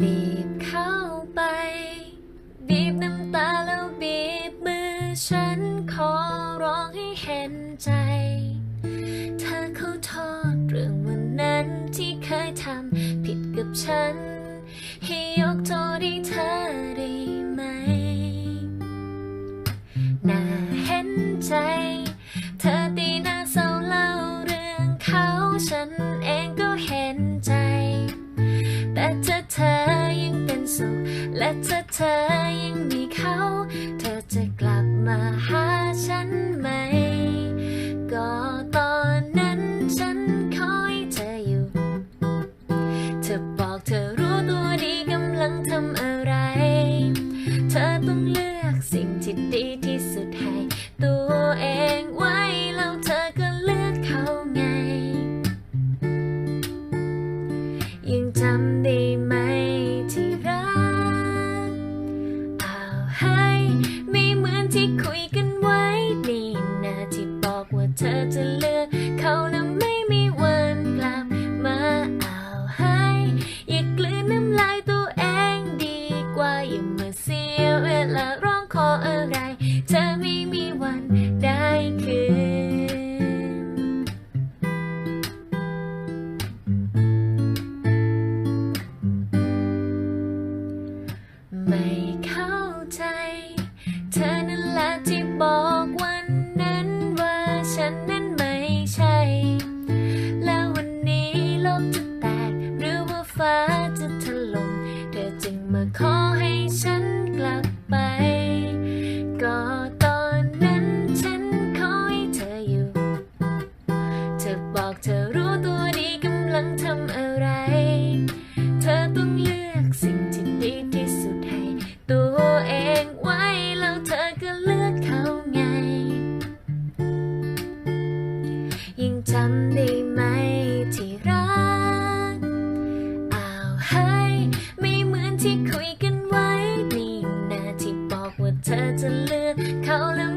บีบเข้าไป บีบน้ำตาแล้วบีบมือฉันขอร้องให้เห็นใจ เธอเขาโทษเรื่องวันนั้นที่เคยทำผิดกับฉัน ถ้าเธอยังมีเขา เธอจะกลับมาหาฉันไหม ก็ตอนนั้นฉันคอยเธออยู่ เธอบอกเธอรู้ตัวดีกำลังทำอะไร เธอต้องเลือกสิ่งที่ดีที่สุดให้ตัวเองไว้แล้วเธอก็เลือกเขาไง ยังจำได้ไหม เธอจะเลือกเขาแล้วไม่มีวันกลับมาเอาให้ อย่ากลืนน้ำลายตัวเองดีกว่าอย่ามาเสียเวลาร้องขออะไร เธอไม่มีวันได้คืน ไม่เข้าใจ เธอนั่นแหละที่บอกวัน อะไร เธอต้องเลือกสิ่งที่ดีที่สุดให้ตัวเองไว้ แล้วเธอก็เลือกเขาไงยังจำได้ไหมที่รักเอาให้ไม่เหมือนที่คุยกันไว้นี่นาที่บอกว่าเธอจะเลือกเขาแล้ว